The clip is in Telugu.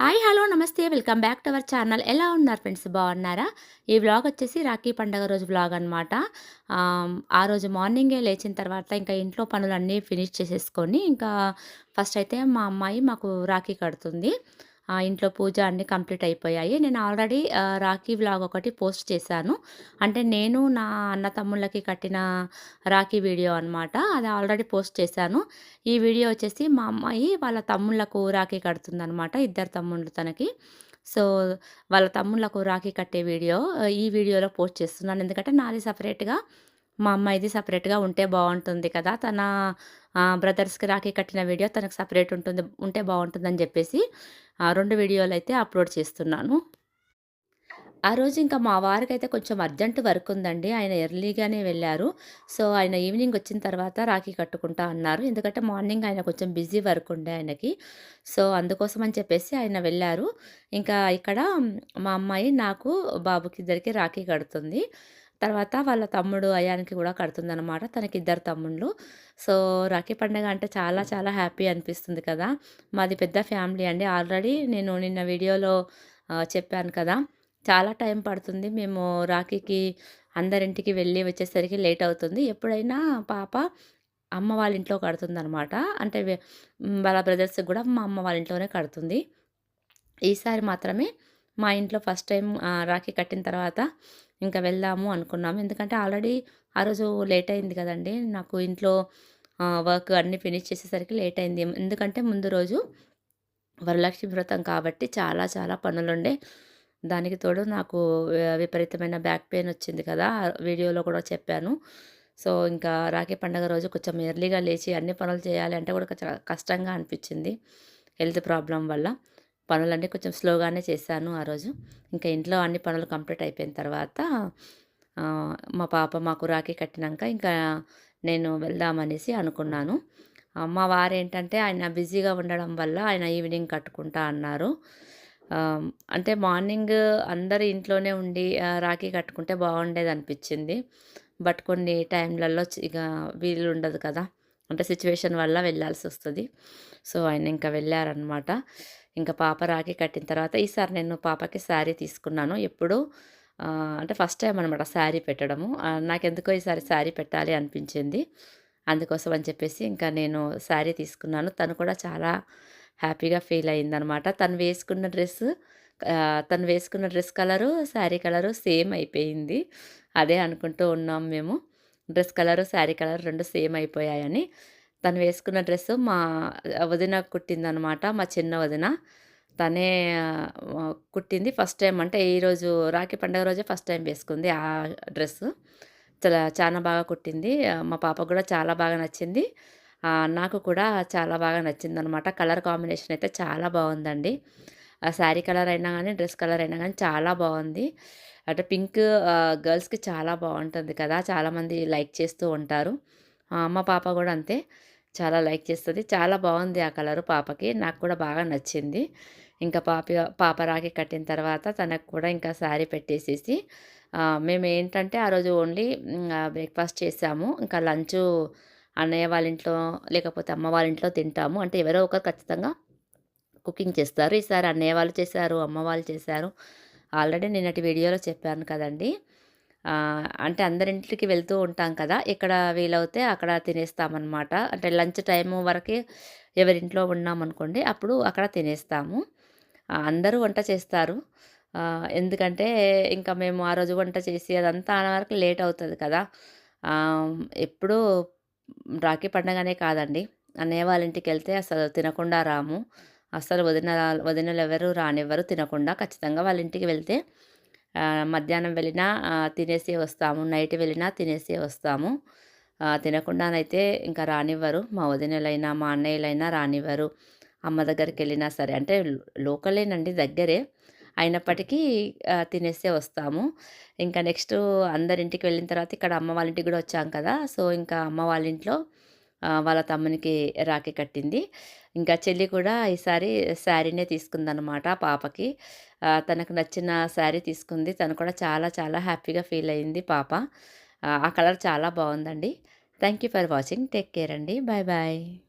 హాయ్ హలో నమస్తే. Welcome back to our channel. ఎలా ఉన్నారు ఫ్రెండ్స్? బాగున్నారా? ఈ వ్లాగ్ వచ్చేసి రాఖీ పండగ రోజు వ్లాగ్ అనమాట ఆ రోజు మార్నింగే లేచిన తర్వాత ఇంకా ఇంట్లో పనులన్నీ ఫినిష్ చేసేసుకొని ఇంకా ఫస్ట్ అయితే మా అమ్మాయి మాకు రాఖీ కడుతుంది. ఇంట్లో పూజ అన్నీ కంప్లీట్ అయిపోయాయి. నేను ఆల్రెడీ రాఖీ వ్లాగ్ ఒకటి పోస్ట్ చేశాను. అంటే నేను నా అన్న తమ్ముళ్ళకి కట్టిన రాఖీ వీడియో అనమాట అది ఆల్రెడీ పోస్ట్ చేశాను. ఈ వీడియో వచ్చేసి మా అమ్మాయి వాళ్ళ తమ్ముళ్ళకు రాఖీ కడుతుందనమాట ఇద్దరు తమ్ముళ్ళు తనకి. సో వాళ్ళ తమ్ముళ్ళకు రాఖీ కట్టే వీడియో ఈ వీడియోలో పోస్ట్ చేస్తున్నాను. ఎందుకంటే నాది సపరేట్గా మా అమ్మాయిది సపరేట్గా ఉంటే బాగుంటుంది కదా. తన బ్రదర్స్కి రాఖీ కట్టిన వీడియో తనకు సపరేట్ ఉంటుంది ఉంటే బాగుంటుందని చెప్పేసి ఆ రెండు వీడియోలు అయితే అప్లోడ్ చేస్తున్నాను. ఆ రోజు ఇంకా మా వారికి అయితే కొంచెం అర్జెంట్ వర్క్ ఉందండి. ఆయన ఎర్లీగానే వెళ్ళారు. సో ఆయన ఈవినింగ్ వచ్చిన తర్వాత రాఖీ కట్టుకుంటా అన్నారు. ఎందుకంటే మార్నింగ్ ఆయన కొంచెం బిజీ వర్క్ ఉండే ఆయనకి. సో అందుకోసం అని చెప్పేసి ఆయన వెళ్ళారు. ఇంకా ఇక్కడ మా అమ్మాయి నాకు బాబుకి ఇద్దరికి రాఖీ కడుతుంది. తర్వాత వాళ్ళ తమ్ముడు అయానికి కూడా కడుతుందనమాట తనకి ఇద్దరు తమ్ముళ్ళు. సో రాఖీ పండుగ అంటే చాలా చాలా హ్యాపీ అనిపిస్తుంది కదా. మాది పెద్ద ఫ్యామిలీ అండి. ఆల్రెడీ నేను నిన్న వీడియోలో చెప్పాను కదా. చాలా టైం పడుతుంది. మేము రాఖీకి అందరింటికి వెళ్ళి వచ్చేసరికి లేట్ అవుతుంది. ఎప్పుడైనా పాప అమ్మ వాళ్ళ ఇంట్లో కడుతుంది అనమాట అంటే వాళ్ళ బ్రదర్స్కి కూడా మా అమ్మ వాళ్ళ ఇంట్లోనే కడుతుంది. ఈసారి మాత్రమే మా ఇంట్లో ఫస్ట్ టైం రాఖీ కట్టిన తర్వాత ఇంకా వెళ్దాము అనుకున్నాము. ఎందుకంటే ఆల్రెడీ ఆ రోజు లేట్ అయింది కదండి. నాకు ఇంట్లో వర్క్ అన్నీ ఫినిష్ చేసేసరికి లేట్ అయింది. ఎందుకంటే ముందు రోజు వరలక్ష్మి వ్రతం కాబట్టి చాలా చాలా పనులుండే. దానికి తోడు నాకు విపరీతమైన బ్యాక్ పెయిన్ వచ్చింది కదా. వీడియోలో కూడా చెప్పాను. సో ఇంకా రాఖీ పండగ రోజు కొంచెం ఎర్లీగా లేచి అన్ని పనులు చేయాలి అంటే కూడా కొంచెం కష్టంగా అనిపించింది హెల్త్ ప్రాబ్లం వల్ల. పనులన్నీ కొంచెం స్లోగానే చేశాను ఆ రోజు. ఇంకా ఇంట్లో అన్ని పనులు కంప్లీట్ అయిపోయిన తర్వాత మా పాప మాకు రాఖీ కట్టినాక ఇంకా నేను వెళ్దామనేసి అనుకున్నాను. మా వారు ఏంటంటే ఆయన బిజీగా ఉండడం వల్ల ఆయన ఈవినింగ్ కట్టుకుంటా అన్నారు. అంటే మార్నింగ్ అందరు ఇంట్లోనే ఉండి రాఖీ కట్టుకుంటే బాగుండేది అనిపించింది బట్ కొన్ని టైంలలో ఇక వీలు ఉండదు కదా. అంటే సిచ్యువేషన్ వల్ల వెళ్ళాల్సి వస్తుంది సో ఆయన ఇంకా వెళ్ళారనమాట ఇంకా పాప రాఖీ కట్టిన తర్వాత ఈసారి నేను పాపకి శారీ తీసుకున్నాను. ఎప్పుడు అంటే ఫస్ట్ టైం అనమాట శారీ పెట్టడము. నాకెందుకో ఈసారి శారీ పెట్టాలి అనిపించింది. అందుకోసం అని చెప్పేసి ఇంకా నేను శారీ తీసుకున్నాను. తను కూడా చాలా హ్యాపీగా ఫీల్ అయిందనమాట తను వేసుకున్న డ్రెస్ తను వేసుకున్న dress colour sari colour same అయిపోయింది. అదే అనుకుంటూ ఉన్నాం మేము. డ్రెస్ కలరు శారీ కలర్ రెండు సేమ్ అయిపోయాయని. తను వేసుకున్న డ్రెస్ మా వదిన కుట్టిందనమాట మా చిన్న వదిన. తనే కుట్టింది ఫస్ట్ టైం అంటే ఈరోజు రాఖీ పండుగ రోజే ఫస్ట్ టైం వేసుకుంది ఆ డ్రెస్ చాలా చాలా బాగా కుట్టింది. మా పాప కూడా చాలా బాగా నచ్చింది. నాకు కూడా చాలా బాగా నచ్చింది అనమాట కలర్ కాంబినేషన్ అయితే చాలా బాగుందండి. శారీ కలర్ అయినా కానీ డ్రెస్ కలర్ అయినా కానీ చాలా బాగుంది. అంటే పింక్ గర్ల్స్కి చాలా బాగుంటుంది కదా చాలామంది లైక్ చేస్తూ ఉంటారు. మా పాప కూడా అంతే. చాలా లైక్ చేస్తుంది. చాలా బాగుంది ఆ కలరు పాపకి. నాకు కూడా బాగా నచ్చింది. ఇంకా పాప పాప రాఖీ కట్టిన తర్వాత తనకు కూడా ఇంకా శారీ పెట్టేసేసి మేము ఏంటంటే ఆ రోజు ఓన్లీ బ్రేక్ఫాస్ట్ చేసాము. ఇంకా లంచ్ అన్నయ్య వాళ్ళ ఇంట్లో లేకపోతే అమ్మ వాళ్ళ ఇంట్లో తింటాము. అంటే ఎవరో ఒకరు ఖచ్చితంగా కుకింగ్ చేస్తారు. ఈసారి అన్నయ్య వాళ్ళు చేశారు అమ్మ వాళ్ళు చేశారు. ఆల్రెడీ నిన్నటి వీడియోలో చెప్పాను కదండీ. అంటే అందరింటికి వెళ్తూ ఉంటాం కదా! ఇక్కడ వీలవుతే అక్కడ తినేస్తామన్నమాట. అంటే లంచ్ టైం వరకే ఎవరింట్లో ఉన్నామనుకోండి అప్పుడు అక్కడ తినేస్తాము. అందరూ వంట చేస్తారు. ఎందుకంటే ఇంకా మేము ఆ రోజు వంట చేసి అదంతా వరకు లేట్ అవుతుంది కదా! ఎప్పుడూ రాఖీ పండగనే కాదండి. అన్నయ్య వాళ్ళ ఇంటికి వెళ్తే అసలు తినకుండా రాము. అసలు వదిన వదినలు ఎవరు రానివ్వరు తినకుండా ఖచ్చితంగా వాళ్ళ ఇంటికి వెళ్తే మధ్యాహ్నం వెళ్ళినా తినేసి వస్తాము. నైట్ వెళ్ళినా తినేసి వస్తాము. తినకుండానైతే ఇంకా రానివ్వరు. మా వదినలైనా మా అన్నయ్యలైనా రానివ్వరు. అమ్మ దగ్గరికి వెళ్ళినా సరే అంటే లోకలేనండి దగ్గరే. అయినప్పటికీ తినేసే వస్తాము. ఇంకా నెక్స్ట్ అందరింటికి వెళ్ళిన తర్వాత ఇక్కడ అమ్మ వాళ్ళ ఇంటికి కూడా వచ్చాం కదా. సో ఇంకా అమ్మ వాళ్ళ ఇంట్లో వాళ్ళ తమ్మునికి రాఖీ కట్టింది. ఇంకా చెల్లి కూడా ఈసారి శారీనే తీసుకుందనమాట పాపకి. తనకు నచ్చిన శారీ తీసుకుంది. తను కూడా చాలా చాలా హ్యాపీగా ఫీల్ అయింది పాప. ఆ కలర్ చాలా బాగుందండి. Thank you for watching. Take care అండి. Bye bye.